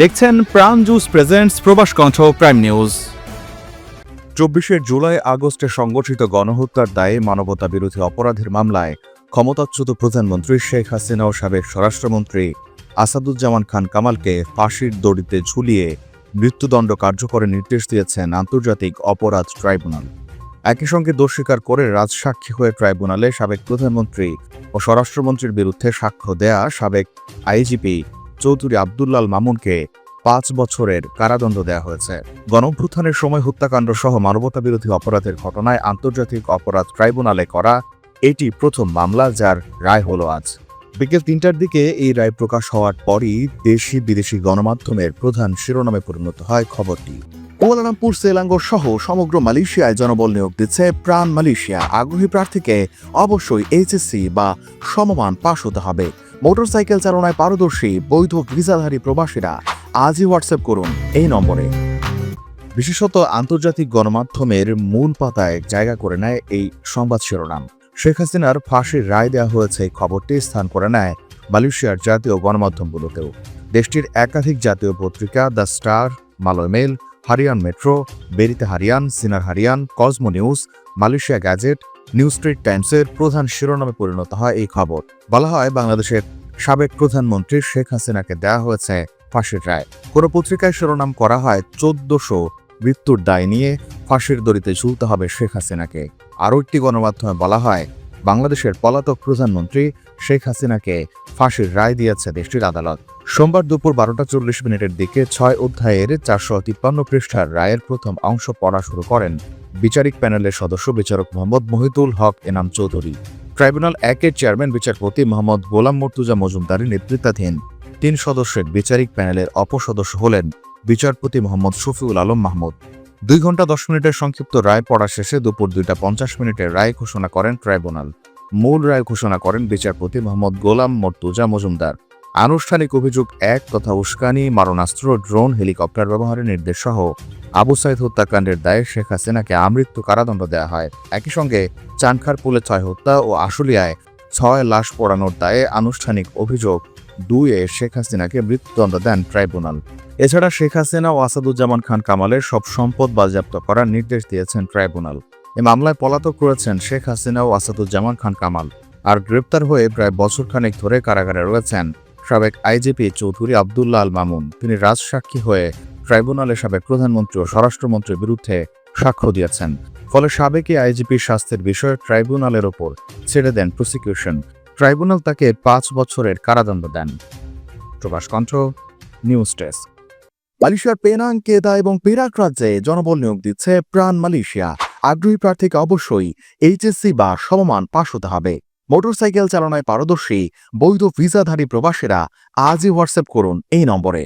দেখছেন প্রাণ juice presents প্রবাস কণ্ঠ প্রাইম নিউজ চব্বিশে জুলাই আগস্টে সংগঠিত গণহত্যার দায়ে মানবতা বিরোধী অপরাধের মামলায় ক্ষমতাচ্যুত প্রধানমন্ত্রী শেখ হাসিনা ও সাবেক স্বরাষ্ট্রমন্ত্রী আসাদুজ্জামান খান কামালকে ফাঁসির দড়িতে ঝুলিয়ে মৃত্যুদণ্ড কার্যকরের নির্দেশ দিয়েছেন আন্তর্জাতিক অপরাধ ট্রাইব্যুনাল। একই সঙ্গে দোষ স্বীকার করে রাজসাক্ষী হয়ে ট্রাইব্যুনালে সাবেক প্রধানমন্ত্রী ও স্বরাষ্ট্রমন্ত্রীর বিরুদ্ধে সাক্ষ্য দেয়া সাবেক আইজিপি চৌধুরী আবদুল্লাল মামুনকে পাঁচ বছরের কারাদণ্ড দেওয়া হয়েছে। গণভ্যুত্থানের সময় হত্যাকাণ্ড সহ মানবতাবিরোধী অপরাধের ঘটনায় আন্তর্জাতিক অপরাধ ট্রাইব্যুনালে করা এটি প্রথম মামলা যার রায় হলো আজ। বিকেল তিনটার দিকে এই রায় প্রকাশ হওয়ার পরই দেশি বিদেশি গণমাধ্যমের প্রধান শিরোনামে পরিণত হয় খবরটি। কুয়ালালামপুর সেলাঙ্গো সহ সমগ্র মালয়েশিয়ায় জনবল নিয়োগ দিচ্ছে প্রাণ মালয়েশিয়া। আগ্রহী প্রার্থীকে অবশ্যই এইচএসসি বা সমমান পাশ হতে হবে। মোটরসাইকেল চালনায় পারদর্শী বৈধ ভিসাধারী প্রবাসীরা আজই হোয়াটসঅ্যাপ করুন এই নম্বরে। বিশেষত আন্তর্জাতিক গণমাধ্যমের মূল পাতায় জায়গা করে নেয় এই সংবাদ শিরোনাম। শেখ হাসিনার ফাঁসির রায় দেওয়া হয়েছে এই খবরটি স্থান করে নেয় মালয়েশিয়ার জাতীয় গণমাধ্যমগুলোতেও। দেশটির একাধিক জাতীয় পত্রিকা, the Star, Malay Mail Harian Metro, Berita Harian, Sinar Harian, Kosmo News, Malaysia Gazette New Straits টাইমসের প্রধান শিরোনামে পরিণত হয় এই খবর। বলা হয়, বাংলাদেশের সাবেক প্রধানমন্ত্রী শেখ হাসিনাকে দেওয়া হয়েছে ফাঁসির রায়। কোন পত্রিকায় শিরোনাম করা হয়, চোদ্দশো মৃত্যুর দায় নিয়ে ফাঁসির দড়িতে ঝুলতে হবে শেখ হাসিনাকে। আরও একটি গণমাধ্যমে বলা হয় বাংলাদেশের পলাতক প্রধানমন্ত্রী শেখ হাসিনাকে ফাঁসির রায় দিয়েছে দেশটির আদালত। সোমবার দুপুর বারোটা চল্লিশ মিনিটের দিকে ছয় অধ্যায়ের চারশো তিপ্পান্ন পৃষ্ঠার রায়ের প্রথম অংশ পড়া শুরু করেন বিচারিক প্যানেলের সদস্য বিচারক মোহাম্মদ মহিতুল হক এনাম চৌধুরী। ট্রাইব্যুনাল একের চেয়ারম্যান বিচারপতি মোহাম্মদ গোলাম মর্তুজা মজুমদারের নেতৃত্বাধীন তিন সদস্যের বিচারিক প্যানেলের অপসদস্য হলেন বিচারপতি মোহাম্মদ শফিউল আলম মাহমুদ। দুই ঘণ্টা দশ মিনিটের সংক্ষিপ্ত রায় পড়া শেষে দুপুর দুইটা পঞ্চাশ মিনিটের রায় ঘোষণা করেন ট্রাইব্যুনাল। মূল রায় ঘোষণা করেন বিচারপতি মোহাম্মদ গোলাম মর্তুজা মজুমদার। আনুষ্ঠানিক অভিযোগ এক তথা উস্কানি, মারণাস্ত্র, ড্রোন, হেলিকপ্টার ব্যবহারের নির্দেশ সহ আবু সাইদ হত্যাকাণ্ডের দায়ে শেখ হাসিনাকে আমৃত্যু কারাদণ্ড দেওয়া হয়। একই সঙ্গে চানখার পুলে ছয় হত্যা ও আশুলিয়ায় ছয় লাশ পোড়ানোর দায়ে আনুষ্ঠানিক অভিযোগ দুইয়ে শেখ হাসিনাকে মৃত্যুদণ্ড দেন ট্রাইব্যুনাল। এছাড়া শেখ হাসিনা ও আসাদুজ্জামান খান কামালের সব সম্পদ বাজেয়াপ্ত করার নির্দেশ দিয়েছেন ট্রাইব্যুনাল। এ মামলায় পলাতক রয়েছেন শেখ হাসিনা ও আসাদুজ্জামান খান কামাল আর গ্রেপ্তার হয়ে প্রায় বছরখানেক ধরে কারাগারে রয়েছেন সাবেক আইজিপি চৌধুরী আবদুল্লাহ আল মামুন। তিনি রাজসাক্ষী হয়ে ট্রাইব্যুনালের সাবেক প্রধানমন্ত্রী ও স্বরাষ্ট্রমন্ত্রীর বিরুদ্ধে সাক্ষ্য দিয়েছেন। ফলে সাবেক আইজিপির স্বাস্থ্যের বিষয়ে ট্রাইব্যুনালের ওপর ছেড়ে দেন প্রসিকিউশন। ট্রাইব্যুনাল তাকে পাঁচ বছরের কারাদণ্ড দেন। প্রকাশ কণ্ঠ, নিউজ ডেস্ক। মালয়েশিয়ার পেনাং, কেদা এবং পেরাক রাজ্যে জনবল নিয়োগ দিচ্ছে প্রাণ মালয়েশিয়া। আগ্রহী প্রার্থীকে অবশ্যই এইচএসসি বা সমমান পাশ হতে হবে। মোটরসাইকেল চালনায় পারদর্শী, বৈধ ভিসাধারী প্রবাসীরা আজই হোয়াটসঅ্যাপ করুন এই নম্বরে।